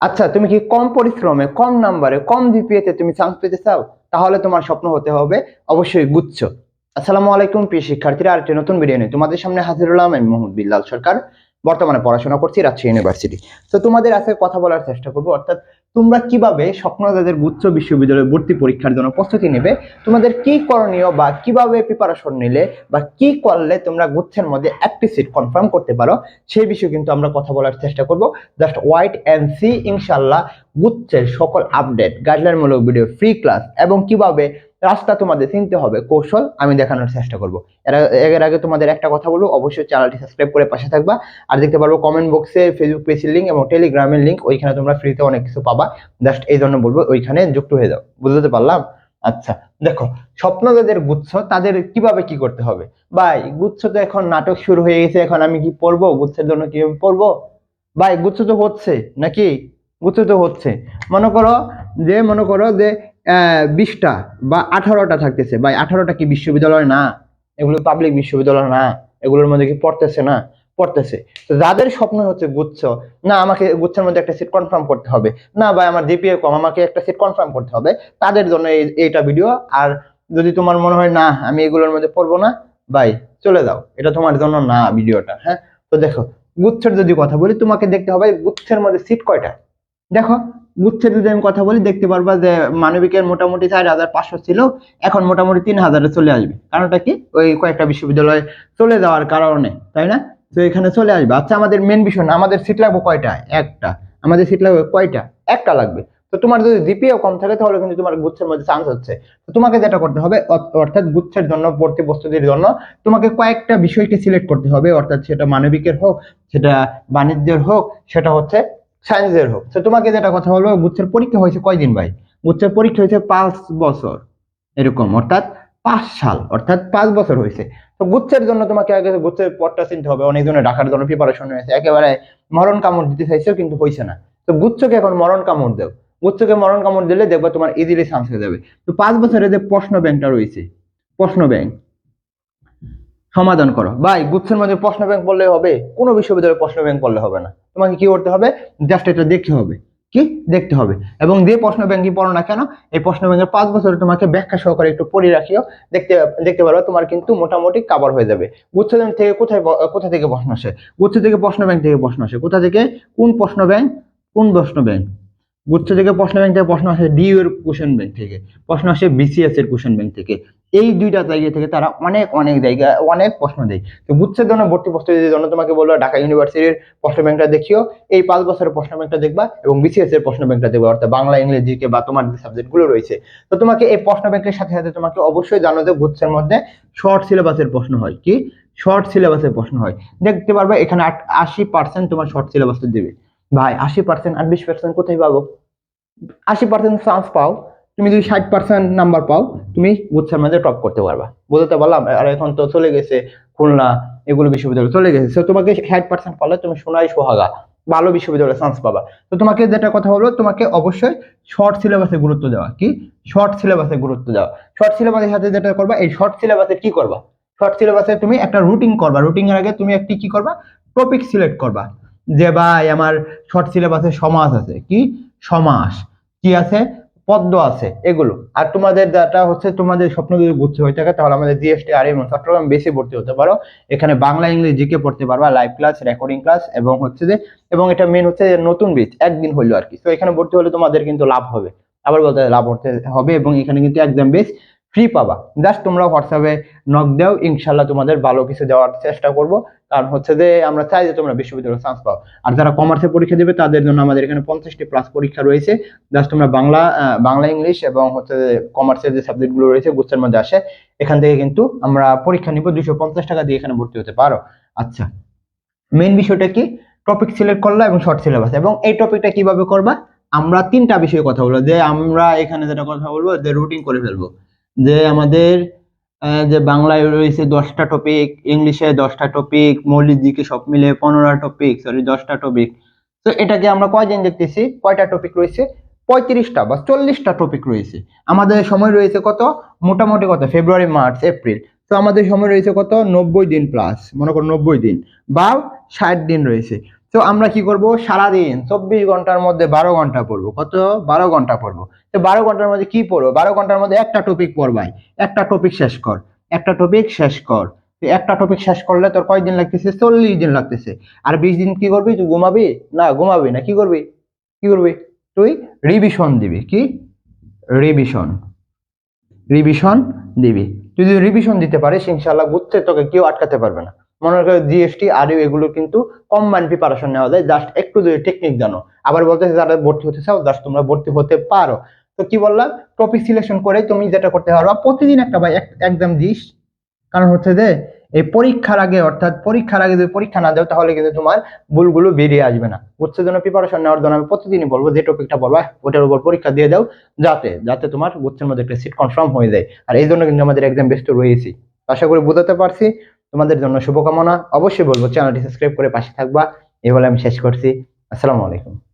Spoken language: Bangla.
আচ্ছা তুমি কি কম পরিশ্রমে, কম নাম্বারে, কম জিপিএতে তুমি চান্স পেতে চাও? তাহলে তোমার স্বপ্ন হতে হবে অবশ্যই গুচ্ছ। আসসালামু আলাইকুম, প্রিয় শিক্ষার্থীরা আর আরেকটি নতুন ভিডিও নিয়ে তোমাদের সামনে হাজির হলাম আমি মোহাম্মদ বিল্লাল সরকার। বর্তমানে পড়াশোনা করছি রাজশাহী ইউনিভার্সিটি তো তোমাদের আজকে কথা বলার চেষ্টা করব, অর্থাৎ তোমরা কীভাবে স্বপ্নদাদের গুচ্ছ বিশ্ববিদ্যালয়ে ভর্তি পরীক্ষার জন্য প্রস্তুতি নেবে? তোমাদের কি করণীয় বা কীভাবে প্রিপারেশন নিলে বা কি করলে তোমরা গুচ্ছের মধ্যে একটি সিট কনফার্ম করতে পারো? সেই বিষয়ে কিন্তু আমরা কথা বলার চেষ্টা করব। জাস্ট ওয়াইট অ্যান্ড সি ইনশাল্লাহ গুচ্ছের সকল আপডেট গাইডলাইনমূলক ভিডিও ফ্রি ক্লাস এবং কীভাবে রাস্তা তোমাদের চিনতে হবে, কৌশল আমি দেখানোর চেষ্টা করব। এর আগে- তোমাদের একটা কথা বলব, অবশ্যই চ্যানেলটি সাবস্ক্রাইব করে পাশে থাকবা। আর দেখতে পারব কমেন্ট বক্সে ফেসবুক পেজের লিঙ্ক এবং টেলিগ্রামের লিঙ্ক ওইখানে তোমরা ফ্রিতে অনেক কিছু পাবা। জাস্ট এই জন্য বলব, ওইখানে যুক্ত হয়ে যাও। বুঝতে পারলাম? আচ্ছা দেখো, স্বপ্ন যাদের গুচ্ছ, তাদের কীভাবে কি করতে হবে? ভাই, গুচ্ছ তো এখন নাটক শুরু হয়ে গেছে, এখন আমি কি পড়ব? গুচ্ছের জন্য কীভাবে পড়ব? ভাই, গুচ্ছ তো হচ্ছে, নাকি? গুচ্ছ তো হচ্ছে। মনে করো যে, মনে করো যে বিশটা বা আঠারোটা থাকতেছে। ভাই, আঠারোটা কি বিশ্ববিদ্যালয় না? এগুলো পাবলিক বিশ্ববিদ্যালয় না। এগুলোর মধ্যে কি পড়তেছে না? পড়তেছে। যাদের স্বপ্ন হচ্ছে গুচ্ছ, না, আমাকে গুচ্ছের মধ্যে একটা সিট কনফার্ম করতে হবে। না, ভাই, আমার জিপিএ কম, আমাকে একটা সিট কনফার্ম করতে হবে। তাদের জন্য এই, এইটা ভিডিও আর যদি তোমার মনে হয়, না, আমি এগুলোর মধ্যে পড়ব না, ভাই, চলে যাও। এটা তোমার জন্য না ভিডিওটা হ্যাঁ? তো দেখো, গুচ্ছের যদি কথা বলি, তোমাকে দেখতে হবে, গুচ্ছের মধ্যে সিট কয়টা? দেখো গুচ্ছের যদি আমি কথা বলি, দেখতে পারবা যে মানবিকের মোটামুটি চার হাজার পাঁচশো ছিল, এখন মোটামুটি তিন হাজারে চলে আসবে। কারণটা কি? ওই কয়েকটা বিশ্ববিদ্যালয়ে চলে যাওয়ার কারণে, তাই না? তো এখানে চলে আসবে। আচ্ছা আমাদের মেন বিষয় আমাদের সিট লাগবে কয়টা? একটা। আমাদের সিট লাগবে কয়টা? একটা লাগবে। তো তোমার যদি জিপিএও কম থাকে, তাহলে কিন্তু তোমার গুচ্ছের মধ্যে চান্স হচ্ছে। তো তোমাকে যেটা করতে হবে অর্থ- অর্থাৎ গুচ্ছের জন্য, ভর্তি প্রস্তুতির জন্য, তোমাকে কয়েকটা বিষয়কে সিলেক্ট করতে হবে। অর্থাৎ সেটা মানবিকের হোক, সেটা বাণিজ্যের হোক, সেটা হচ্ছে সায়েন্সের হোক। তো তোমাকে যেটা কথা বলব গুচ্ছের পরীক্ষা হয়েছে কয়দিন ভাই? গুচ্ছের পরীক্ষা হয়েছে পাঁচ বছর, এরকম, অর্থাৎ পাঁচ সাল, অর্থাৎ পাঁচ বছর হয়েছে। তো গুচ্ছের জন্য তোমাকে আগে গুচ্ছের পথটা চিনতে হবে। অনেকজনে ডাকার জন্য প্রিপারেশন হয়েছে। একেবারে মরণ কামড় দিতে চাইছেও কিন্তু হয়েছে না। তো গুচ্ছকে এখন মরণ কামড় দেও। গুচ্ছকে মরণ কামড় দিলে দেখবে তোমার ইজিলি চান্স হয়ে যাবে। তো পাঁচ বছরের যে প্রশ্ন ব্যাংকটা রয়েছে, প্রশ্ন ব্যাংক সমাধান করো। ভাই, গুচ্ছের মধ্যে প্রশ্ন ব্যাংক পড়লে হবে, কোনো বিশ্ববিদ্যালয়ে প্রশ্ন ব্যাংক পড়লে হবে না। তোমাকে কি করতে হবে? জাস্ট এটা দেখতে হবে। কি? দেখতে হবে। এবং যে প্রশ্ন ব্যাংকই পড়ো না কেন, এই প্রশ্ন ব্যাংকের পাঁচ বছরে তোমাকে ব্যাখ্যা সহকারে একটু পড়ে রাখিও। দেখতে দেখতে পারো তোমার কিন্তু মোটামুটি কাবার হয়ে যাবে। গুচ্ছ থেকে কোথায় কোথা থেকে প্রশ্ন আসে? গুচ্ছ থেকে প্রশ্ন ব্যাংক থেকে প্রশ্ন আসে। কোথা থেকে? কোন প্রশ্ন ব্যাংক কোন প্রশ্ন ব্যাংক গুচ্ছ থেকে প্রশ্ন ব্যাংক থেকে প্রশ্ন আসে ডিউ এর কোশ্চেন ব্যাংক থেকে, প্রশ্ন আসে বিসিএস এর কোশ্চেন ব্যাংক থেকে। এই দুইটা জায়গা থেকে তারা অনেক অনেক জায়গা অনেক প্রশ্ন দেয়। তো গুচ্ছের জন্য ভর্তি প্রস্তুতির জন্য তোমাকে বলব ঢাকা ইউনিভার্সিটির প্রশ্ন ব্যাংকটা দেখিও, এই পাঁচ বছরের প্রশ্ন ব্যাংকটা দেখবা এবং বিসিএস এর প্রশ্ন ব্যাংকটা দেখবা, অর্থাৎ বাংলা, ইংরেজি জিকে বা তোমার যে সাবজেক্টগুলো রয়েছে। তো তোমাকে এই প্রশ্ন ব্যাংকের সাথে সাথে তোমাকে অবশ্যই জানো যে গুচ্ছের মধ্যে শর্ট সিলেবাসের প্রশ্ন হয়। কি? শর্ট সিলেবাসের প্রশ্ন হয়। দেখতে পারবে এখানে আশি পার্সেন্ট তোমার শর্ট সিলেবাস দেবে। ভাই, আশি পার্সেন্ট আর বিশ পার্সেন্ট কোথায় পাবো? আশি পার্সেন্ট চান্স পাও, তুমি যদি ষাট পার্সেন্ট নাম্বার পাও, তুমি গুচ্ছের মধ্যে টপ করতে পারবা। বুঝতে পারলাম? আর এখন তো চলে গেছে খুলনা, এগুলো বিশ্ববিদ্যালয় চলে গেছে। তো তোমাকে ষাট পার্সেন্ট পালে তুমি সোনাই সোহাগা, ভালো বিশ্ববিদ্যালয়ে চান্স পাবা। তো তোমাকে যেটা কথা বলব, তোমাকে অবশ্যই শর্ট সিলেবাসে গুরুত্ব দেওয়া। কি? শর্ট সিলেবাসে গুরুত্ব দেওয়া। শর্ট সিলেবাসের সাথে যেটা করবা, এই শর্ট সিলেবাসে কি করবা? শর্ট সিলেবাসে তুমি একটা রুটিন করবা। রুটিন এর আগে তুমি একটি কি করবা? টপিক সিলেক্ট করবা। যে ভাই, আমার শর্ট সিলেবাসে সমাস আছে। কি? সমাস। কি আছে? পদ্ম আছে, এগুলো। আর তোমাদের যেটা হচ্ছে তোমাদের স্বপ্ন যদি গুচ্ছ হয়ে থাকে, তাহলে আমাদের জিএসটি আর এম চট্টগ্রাম বেশি ভর্তি হতে পারো। এখানে বাংলা ইংলিশ জিকে পড়তে পারবা লাইভ ক্লাস রেকর্ডিং ক্লাস এবং হচ্ছে যে, এবং এটা মেন হচ্ছে নতুন বীজ একদিন হইল আর কি। তো এখানে ভর্তি হলে তোমাদের কিন্তু লাভ হবে। আবার বলতে লাভ হতে হবে এবং এখানে কিন্তু একদম বেশ ফ্রি পাবা। জাস্ট তোমরা হোয়াটসঅ্যাপে নক দাও ইনশাল্লাহ তোমাদের ভালো কিছু দেওয়ার চেষ্টা করব। কারণ হচ্ছে যে, আমরা চাই যে তোমরা বিশ্ববিদ্যালয়ে চান্স পাও। আর যারা কমার্সে পরীক্ষা দেবে, তাদের জন্য আমাদের এখানে পঞ্চাশটি প্লাস পরীক্ষা রয়েছে। জাস্ট তোমরা বাংলা বাংলা, ইংলিশ এবং হচ্ছে কমার্সের যে সাবজেক্টগুলো রয়েছে, গুচ্ছের মধ্যে আসে। এখান থেকে কিন্তু আমরা পরীক্ষা নিব। দুশো পঞ্চাশ টাকা দিয়ে এখানে ভর্তি হতে পারো। আচ্ছা মেন বিষয়টা কি? টপিক সিলেক্ট করলা এবং শর্ট সিলেবাস এবং এই টপিকটা কীভাবে করবা? আমরা তিনটা বিষয়ে কথা বলব। যে আমরা এখানে যেটা কথা বলব, যে রুটিন করে ফেলব। যে আমাদের যে বাংলায় রয়েছে দশটা টপিক ইংলিশে দশটা টপিক মৌলিক দিকে সব মিলে পনেরোটা টপিক সরি দশটা টপিক তো এটাকে আমরা কয়দিন দেখতেছি? কয়টা টপিক রয়েছে? পঁয়ত্রিশটা বা চল্লিশটা টপিক রয়েছে। আমাদের সময় রয়েছে কত? মোটামুটি কত? ফেব্রুয়ারি মার্চ এপ্রিল তো আমাদের সময় রয়েছে কত? নব্বই দিন প্লাস মনে করো নব্বই দিন। বা ষাট দিন রয়েছে। তো আমরা কি করব? সারাদিন চব্বিশ ঘণ্টার মধ্যে বারো ঘণ্টা পড়ব। কত? বারো ঘণ্টা পড়ব। তো বারো ঘণ্টার মধ্যে কি পড়ব? বারো ঘণ্টার মধ্যে একটা টপিক পড়বাই। একটা টপিক শেষ কর। একটা টপিক শেষ কর। একটা টপিক শেষ করলে তোর কয়দিন লাগতেছে? চল্লিশ দিন লাগতেছে। আর বিশ দিন কি করবি? তুই ঘুমাবি? না ঘুমাবি না। কি করবি? কি করবি? তুই রিভিশন দিবি। কি? রিভিশন রিভিশন দিবি। তুই যদি রিভিশন দিতে পারিস ইনশাল্লাহ বুঝতে তোকে কেউ আটকাতে পারবে না। মনে কর জিএসটি আর এগুলো কিন্তু কম্বাইন প্রিপারেশন নেওয়া যায়। জাস্ট একটু যদি টেকনিক জানো। আবার বলতেছে যারা ভর্তি হতে চাও জাস্ট তোমরা ভর্তি হতে পারো। তো কি বললাম? টপিক সিলেকশন করে তুমি যেটা করতে পারবা, প্রতিদিন একটা ভাই এক্সাম দিস। কারণ হচ্ছে যে, এই পরীক্ষার আগে, অর্থাৎ পরীক্ষার আগে যদি পরীক্ষা না দাও, তাহলে কিন্তু তোমার ভুলগুলো বেরিয়ে আসবে না। বুঝছে জন্য প্রিপারেশন নেওয়ার জন্য আমি প্রতিদিনই বলব, যে টপিকটা বলবা, ওটার উপর পরীক্ষা দিয়ে দাও, যাতে যাতে তোমার গুচ্ছের মধ্যে একটা সিট কনফার্ম হয়ে যায়। আর এই জন্য কিন্তু আমাদের এক্সাম ব্যস্ত রয়েছি আশা করি বোঝাতে পারছি। তোমাদের জন্য শুভকামনা। অবশ্যই বলব, চ্যানেলটি সাবস্ক্রাইব করে পাশে থাকবা। এই বলে আমি শেষ করছি। আসসালামু আলাইকুম।